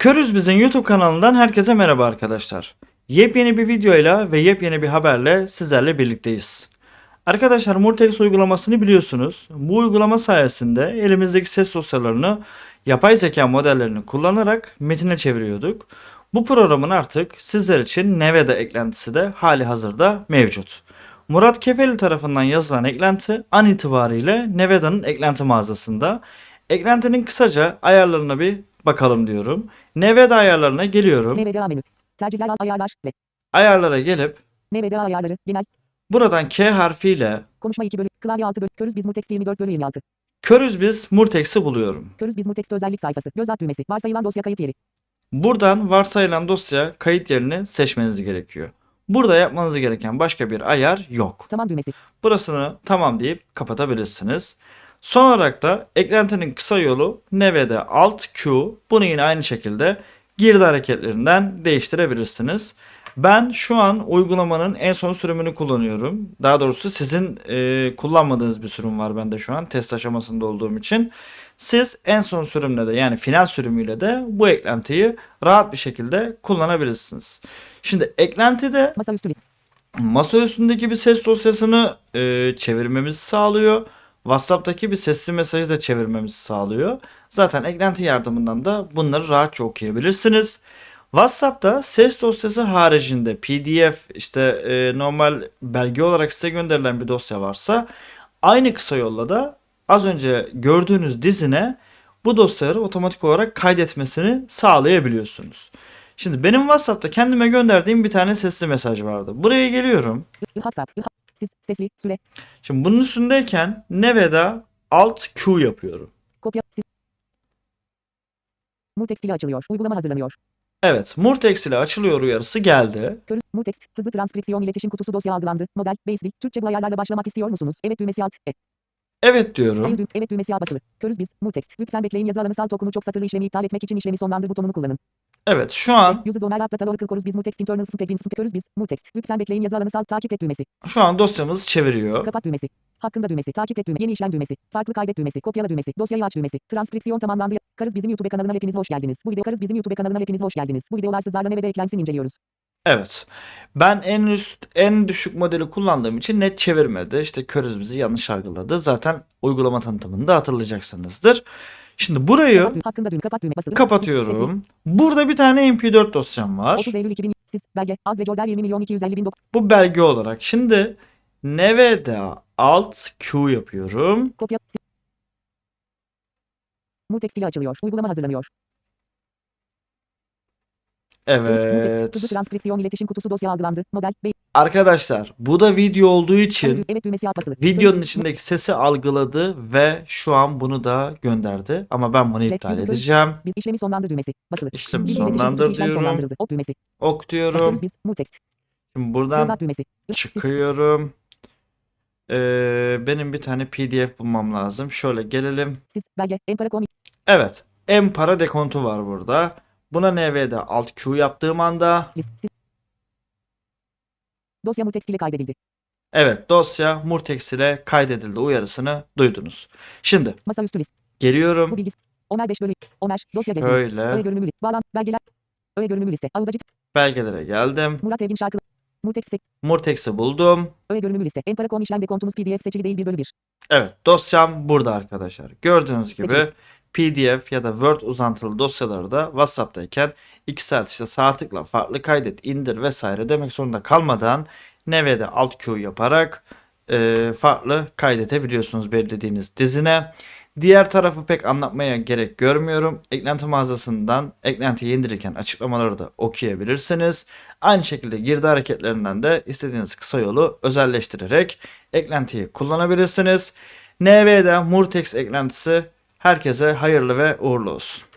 Körüz Biz'in YouTube kanalından herkese merhaba arkadaşlar. Yepyeni bir videoyla ve yepyeni bir haberle sizlerle birlikteyiz. Arkadaşlar Murtex uygulamasını biliyorsunuz. Bu uygulama sayesinde elimizdeki ses dosyalarını yapay zeka modellerini kullanarak metine çeviriyorduk. Bu programın artık sizler için Nevada eklentisi de hali hazırda mevcut. Murat Kefeli tarafından yazılan eklenti an itibariyle Nevada'nın eklenti mağazasında. Eklentinin kısaca ayarlarına bir bakalım diyorum. Nevada ayarlarına geliyorum. NVDA menü. Tercihler al ayarlar. Le. Ayarlara gelip NVDA ayarları. Genel. buradan K harfiyle Konuşma 2 bölü. Klavye 6 bölü. Körüz biz Mutex 24 bölü 26. Körüz biz Murtex'i buluyorum. Körüz biz Mutex özellik sayfası. Göz at düğmesi. Varsayılan dosya kayıt yeri. Buradan varsayılan dosya kayıt yerini seçmeniz gerekiyor. Burada yapmanız gereken başka bir ayar yok. Tamam düğmesi. Burasını tamam deyip kapatabilirsiniz. Son olarak da eklentinin kısa yolu Nevada Alt Q. Bunu yine aynı şekilde girdi hareketlerinden değiştirebilirsiniz. Ben şu an uygulamanın en son sürümünü kullanıyorum. Daha doğrusu sizin e, kullanmadığınız bir sürüm var bende şu an test aşamasında olduğum için. Siz en son sürümle de yani final sürümüyle de bu eklentiyi rahat bir şekilde kullanabilirsiniz. Şimdi eklentide masa üstündeki bir ses dosyasını e, çevirmemizi sağlıyor. WhatsApp'taki bir sesli mesajı da çevirmemizi sağlıyor. Zaten eklenti yardımından da bunları rahatça okuyabilirsiniz. WhatsApp'ta ses dosyası haricinde PDF işte e, normal belge olarak size gönderilen bir dosya varsa aynı kısa yolla da az önce gördüğünüz dizine bu dosyaları otomatik olarak kaydetmesini sağlayabiliyorsunuz. Şimdi benim WhatsApp'ta kendime gönderdiğim bir tane sesli mesaj vardı. Buraya geliyorum. WhatsApp. Siz. Sesli. Süre. Şimdi bunun üstündeyken Nevada Alt Q yapıyorum. Kopya. Siz. Mutex dili açılıyor. Uygulama hazırlanıyor. Evet, Murtex ile açılıyor uyarısı geldi. Körüz. Mutex. Hızlı transkripsiyon iletişim kutusu dosya algılandı. Model. Base dil. Türkçe bu ayarlarla başlamak istiyor musunuz? Evet düğmesi alt. E. Evet Hayır diyorum. düğüm. Evet düğmesi al basılı. Körüz biz. Mutex. Lütfen bekleyin yazı alanı salt okunu çok satırlı işlemi iptal etmek için işlemi sonlandır butonunu kullanın. Evet, şu an. Lütfen bekleyin yazı alanı salt takip et düğmesi. şu an dosyamızı çeviriyor. Kapat düğmesi. Hakkında düğmesi. Takip et düğmesi. Yeni işlem düğmesi. Farklı kaydet düğmesi. Kopyala düğmesi. Dosyayı aç düğmesi. Transkripsiyon tamamlandı. Karız bizim YouTube kanalına hepiniz hoş geldiniz. Bu video Karız bizim YouTube kanalına hepiniz hoş geldiniz. Bu videolar sizlerle ne ve de eklensin inceliyoruz. Evet. Ben en üst, en düşük modeli kullandığım için net çevirmedi. İşte körüz bizi yanlış algıladı. Zaten uygulama tanıtımında hatırlayacaksınızdır. Şimdi burayı. Hakkında düğme. Kapat düğme. Basılı. Kapatıyorum. Burada bir tane MP4 dosyam var. 30 Eylül 2000. Siz. Belge. Az ve Jordan 20 milyon 250 bin dok- Bu belge olarak. Şimdi Nevada Alt Q yapıyorum. Kopya. Mutex dili açılıyor. Uygulama hazırlanıyor. Mutex. Hızlı Evet. transkripsiyon iletişim kutusu dosya algılandı. Model. Base. Arkadaşlar bu da video olduğu için. Evet düğmesi basılı. videonun içindeki sesi algıladı ve şu an bunu da gönderdi. Ama ben bunu iptal edeceğim. Biz işlemi sonlandır düğmesi. Basılı. İşlemi sonlandır diyorum. Ok düğmesi. Ok diyorum. Biz. Mutex. Şimdi buradan çıkıyorum. Ee, benim bir tane PDF bulmam lazım. Şöyle gelelim. Siz. Belge. Empara.com. Evet. En para dekontu var burada. Buna NV'de Alt Q yaptığım anda List. Dosya Mutex ile kaydedildi. evet dosya Murtex ile kaydedildi uyarısını duydunuz. Şimdi Masaüstü list. Bu geliyorum. bilgisi. Ömer 5 bölü. Ömer. Dosya gezini. Öğe Şöyle görünümü liste. Bağlan. Belgeler. Öğe görünümü liste. Ağıbacı. belgelere geldim. Murat Evgin şarkı. Mutex. sek- Murtex'i buldum. Öğe görünümü liste. Empara.com işlem dekontunuz pdf seçili değil 1 bölü 1. Evet dosyam burada arkadaşlar. Gördüğünüz gibi Seçelim. PDF ya da Word uzantılı dosyaları da WhatsApp'tayken 2 saat işte sağ tıkla farklı kaydet, indir vesaire demek zorunda kalmadan Neve'de Alt Q yaparak e, farklı kaydedebiliyorsunuz belirlediğiniz dizine. Diğer tarafı pek anlatmaya gerek görmüyorum. Eklenti mağazasından eklentiyi indirirken açıklamaları da okuyabilirsiniz. Aynı şekilde girdi hareketlerinden de istediğiniz kısa yolu özelleştirerek eklentiyi kullanabilirsiniz. NV'de Murtex eklentisi herkese hayırlı ve uğurlu olsun.